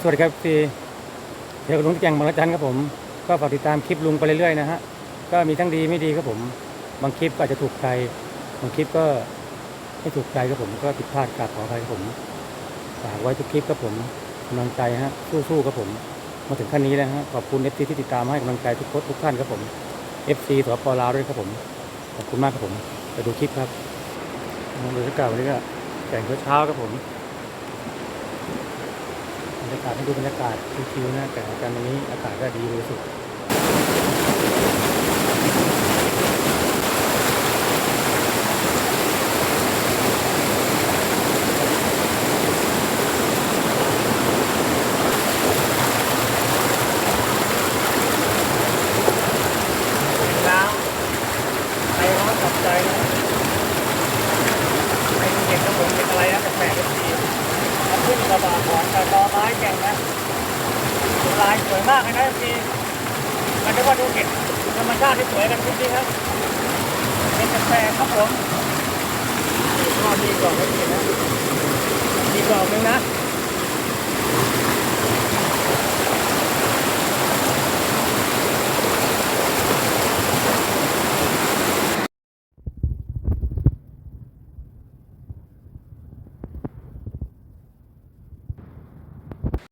สวัสดีครับซีเดี๋ยวลุงแจงบางระจันครับผม ก็ฝากติดตามคลิปลุงไปเรื่อยๆนะฮะ ก็มีทั้งดีไม่ดีครับผม บางคลิปก็อาจจะถูกใจบางคลิปก็ไม่ถูกใจครับผม ก็ผิดพลาดกราบขออภัยครับผมฝากไว้ทุกคลิปครับผมกำลังใจฮะสู้ๆครับผม มาถึงขั้นนี้แล้วฮะขอบคุณเอฟซีที่ติดตามให้กำลังใจทุกคนทุกท่านครับผมเอฟซีสปลาวด้วยครับผมขอบคุณมากครับผมไปดูคลิปครับบรรยากาศวันนี้ก็แต่งเช้าๆครับผม รรยากาศให้ดูบรรยากาศชิวๆนะแต่อาการวันนี้อากาศก็ดีบริสุทธิ์น้ำใครเขาตกใจนะใครเห็นกระผมเป็นอะไรนะแปลกๆก็ดีขึ้นกระบะขวางกับตอไม้แก่งนะลาย สวยมากเลยนะพี่มันเรียกว่าดูเห็ดธรรมชาติที่สวยกันจริงๆครับเป็นกาแฟครับผมก็ดีกว่าไม่ดีนะดีกล่องหนึงนะ